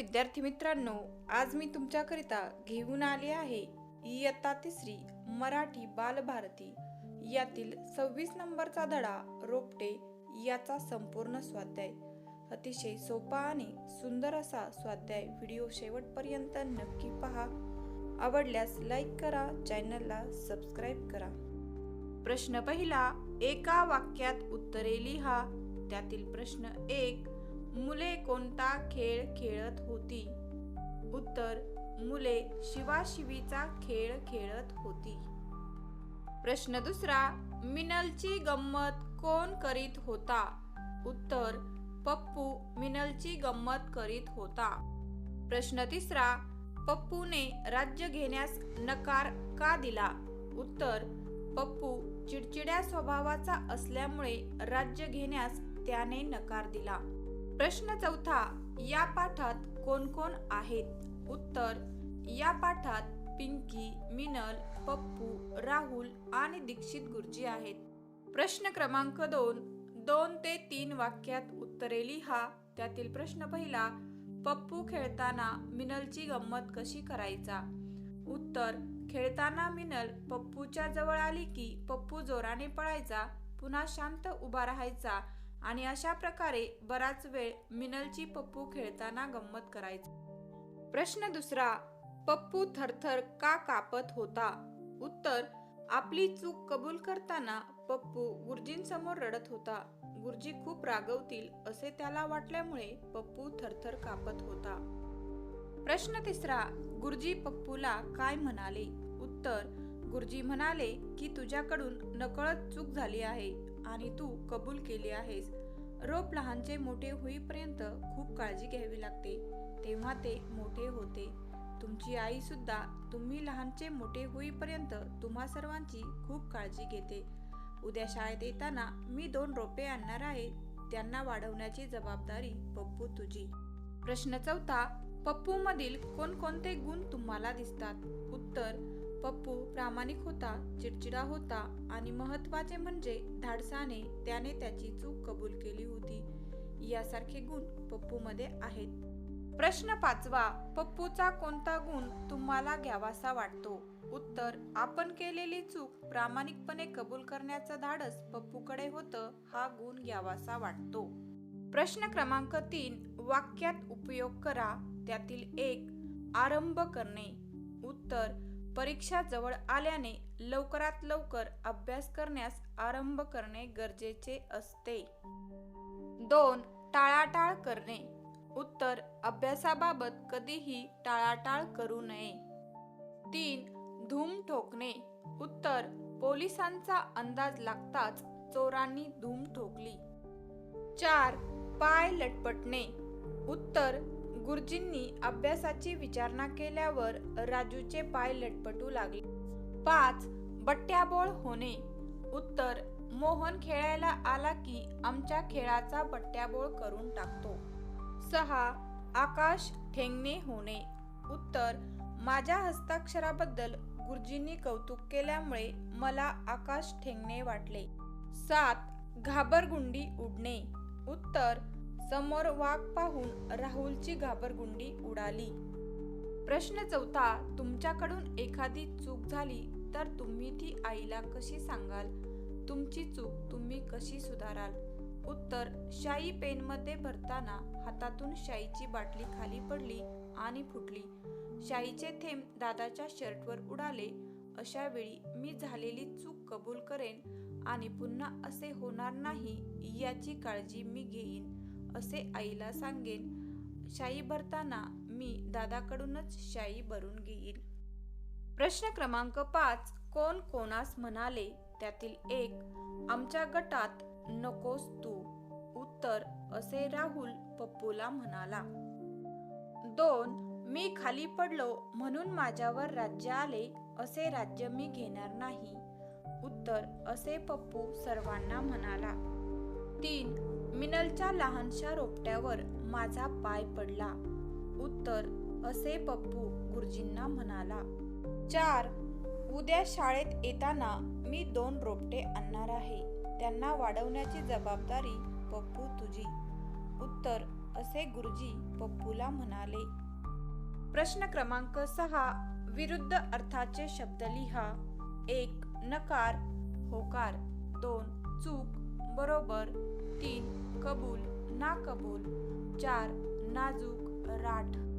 विद्यार्थी मित्रांनो आज मी तुमच्याकरिता घेऊन आले आहे इयत्ता तिसरी मराठी बालभारती. यातील सव्वीस नंबरचा धडा रोपटे याचा संपूर्ण स्वाध्याय. अतिशय सोपा आणि सुंदर असा स्वाध्याय व्हिडिओ शेवटपर्यंत नक्की पहा. आवडल्यास लाईक करा चॅनलला सबस्क्राईब करा. प्रश्न पहिला एका वाक्यात उत्तरे लिहा. त्यातील प्रश्न एक मुले कोणता खेळ खेळत होती? उत्तर मुले शिवाशिवीचा खेळ खेळत होती. प्रश्न दुसरा मिनलची गंमत कोण करीत होता? उत्तर पप्पू मिनलची गंमत करीत होता. प्रश्न तिसरा पप्पूने राज्य घेण्यास नकार का दिला? उत्तर पप्पू चिडचिड्या स्वभावाचा असल्यामुळे राज्य घेण्यास त्याने नकार दिला. प्रश्न चौथा या पाठात कोण कोण आहेत? उत्तर या पाठात पिंकी मिनल पप्पू राहुल आणि दीक्षित गुरुजी आहेत. प्रश्न क्रमांक दोन दोन ते तीन वाक्यात उत्तरे लिहा. त्यातील प्रश्न पहिला पप्पू खेळताना मिनलची गंमत कशी करायचा? उत्तर खेळताना मिनल पप्पूच्या जवळ आली की पप्पू जोराने पळायचा पुन्हा शांत उभा राहायचा आणि अशा प्रकारे बराच वेळ मिनलची पप्पू खेळताना गंमत करायची. प्रश्न दुसरा पप्पू थरथर का कापत होता? उत्तर आपली चूक कबूल करताना पप्पू गुरुजींसमोर रडत होता. गुरुजी खूप रागवतील असे त्याला वाटल्यामुळे पप्पू थरथर कापत होता. प्रश्न तिसरा गुरुजी पप्पूला काय म्हणाले? उत्तर गुरुजी म्हणाले की तुझ्याकडून नकळत चूक झाली आहे. आणि तू कबूल केली आहेस. रोप लहानचे मोठे होईपर्यंत खूप काळजी घ्यावी लागते. तेव्हा ते मोठे होते. तुमची आई सुद्धा तुम्ही लहानचे मोठे होईपर्यंत तुम्हा सर्वांची खूप काळजी घेते. उद्या शाळेत येताना मी दोन रोपे आणणार आहे. त्यांना वाढवण्याची जबाबदारी पप्पू तुझी. प्रश्न चौथा पप्पू मधील कोणकोणते गुण तुम्हाला दिसतात? उत्तर पप्पू प्रामाणिक होता चिडचिडा होता आणि महत्त्वाचे म्हणजे धाडसाने त्याने त्याची चूक कबूल केली होती. यासारखे गुण पप्पू मध्ये आहेत. प्रश्न पाचवा पप्पूचा कोणता गुण तुम्हाला घ्यावासा वाटतो? उत्तर आपण केलेली चूक प्रामाणिकपणे कबूल करण्याचं धाडस पप्पूकडे होतं हा गुण घ्यावासा वाटतो. प्रश्न क्रमांक तीन वाक्यात उपयोग करा त्यातील एक आरंभ करणे. उत्तर परीक्षा जवळ आल्याने लवकरात लवकर अभ्यास करण्यास आरंभ करणे गरजेचे असते. दोन टाळाटाळ करणे. उत्तर अभ्यासाबाबत कधीही टाळाटाळ करू नये. तीन धूम ठोकणे. उत्तर पोलिसांचा अंदाज लागताच चोरांनी धूम ठोकली. चार पाय लटपटणे. उत्तर गुरुजींनी अभ्यासाची विचारणा केल्यावर राजूचे पाय लटपटू लागले. पाच बट्ट्याबोळ होणे. उत्तर मोहन खेळायला आला की आमच्या खेळाचा बट्ट्याबोळ करून टाकतो. सहा आकाश ठेंगणे होणे. उत्तर माझ्या हस्ताक्षराबद्दल गुरुजींनी कौतुक केल्यामुळे मला आकाश ठेंगणे वाटले. सात घाबरगुंडी उडणे. उत्तर समोर वाघ पाहून राहुलची घाबरगुंडी उडाली. प्रश्न चौथा तुमच्याकडून एखादी चूक झाली तर तुम्ही ती आईला कशी सांगाल? तुमची चूक तुम्ही कशी सुधाराल? उत्तर शाई पेनमध्ये भरताना हातातून शाईची बाटली खाली पडली आणि फुटली. शाईचे थेंब दादाच्या शर्टवर उडाले. अशा वेळी मी झालेली चूक कबूल करेन आणि पुन्हा असे होणार नाही याची काळजी मी घेईन. असे आईला सांगेन शाई भरताना मी दादाकडूनच शाई भरून घेईन. प्रश्न क्रमांक पाच कोण कोणास म्हणाले? त्यातील एक आमच्या गटात नकोस तू. उत्तर असे राहुल पप्पूला म्हणाला. दोन मी खाली पडलो म्हणून माझ्यावर राज्य आले असे राज्य मी घेणार नाही. उत्तर असे पप्पू सर्वांना म्हणाला. तीन मिनलच्या लहानशा रोपट्यावर माझा पाय पडला. उत्तर असे पप्पू गुरुजींना म्हणाला चार उद्या शाळेत येताना मी दोन रोपटे आणणार आहे. त्यांना वाढवण्याची जबाबदारी पप्पू तुझी. उत्तर असे गुरुजी पप्पूला म्हणाले प्रश्न क्रमांक सहा विरुद्ध अर्थाचे शब्द लिहा. एक नकार होकार. दोन चूक बरोबर. तीन कबूल ना कबूल चार नाजूक राठ.